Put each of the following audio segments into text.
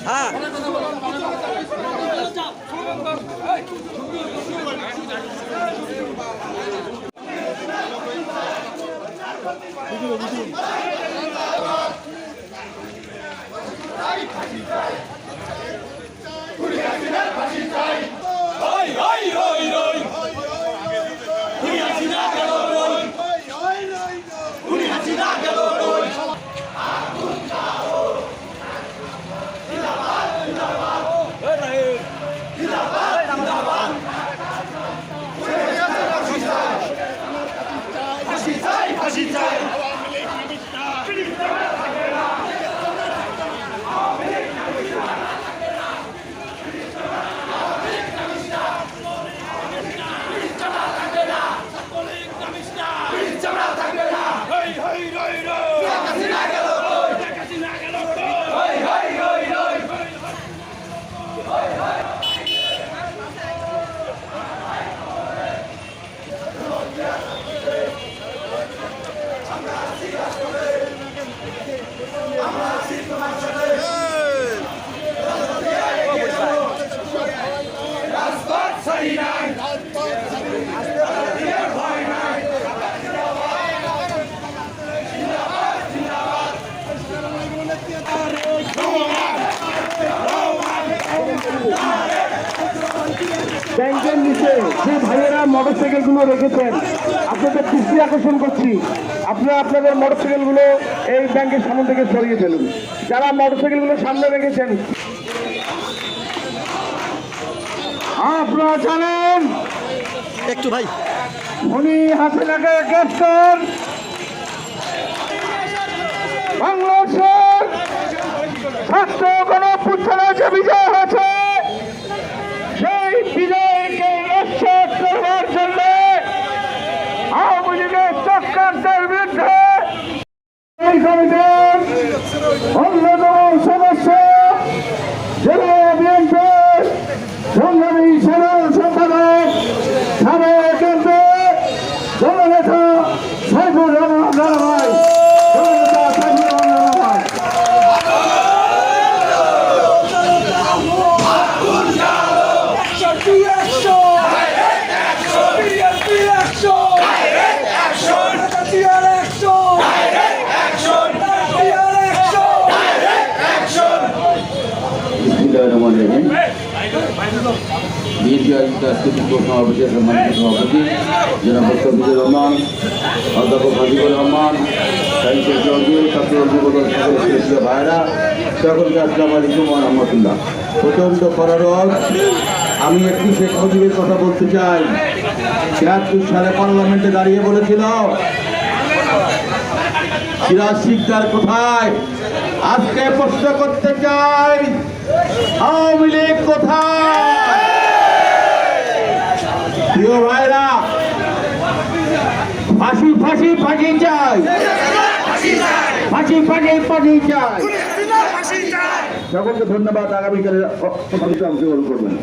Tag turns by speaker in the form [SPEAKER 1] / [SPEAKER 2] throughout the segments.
[SPEAKER 1] হ্যাঁ।
[SPEAKER 2] ব্যাংকের নিচে যে ভাইয়েরা মোটরসাইকেলগুলো রেখেছেন আপনাদের দৃষ্টি আকর্ষণ করছি। আপনারা আপনাদের মোটরসাইকেলগুলো এই ব্যাংকের সামনে থেকে সরিয়ে ফেলুন। যারা মোটরসাইকেলগুলো সামনে রেখেছেন আপনারা জানেন
[SPEAKER 1] একটু ভাই।
[SPEAKER 2] উনি হাসিনাকে গ্রেফতার ছাত্র গণ যে বিজয় হয়েছে। সেই বিজয়কে নিশ্চিত করবার জন্য আওয়ামী বিরুদ্ধে এই
[SPEAKER 3] বিসমিল্লাহিররহমানিররহিম। বিএনপি আয়োজিত আজকে সম্মানিত সভাপতি রহমান, অধ্যাপক হাবিবুর রহমান সাহিত্যের সকল আসসালামু আলাইকুম রাহমাতুল্লাহ প্রচণ্ড খরারত আমি একটু শেখ মুজিবের কথা বলতে চাই ছিয়াত্তর সালে পার্লামেন্টে দাঁড়িয়ে বলেছিল সিরাজ শিকদার কোথায়? আজকে প্রশ্ন করতে চাই আওয়ামী লীগ কোথায়? প্রিয় ভাইরা ফাঁসি ফাঁসি ফাঁসি চাই। ফাঁসি ফাঁসি ফাঁসি চাই। সকলকে ধন্যবাদ আগামীকালে অংশগ্রহণ করবেন।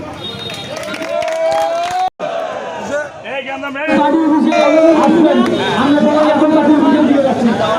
[SPEAKER 2] আমরা সবাই এখন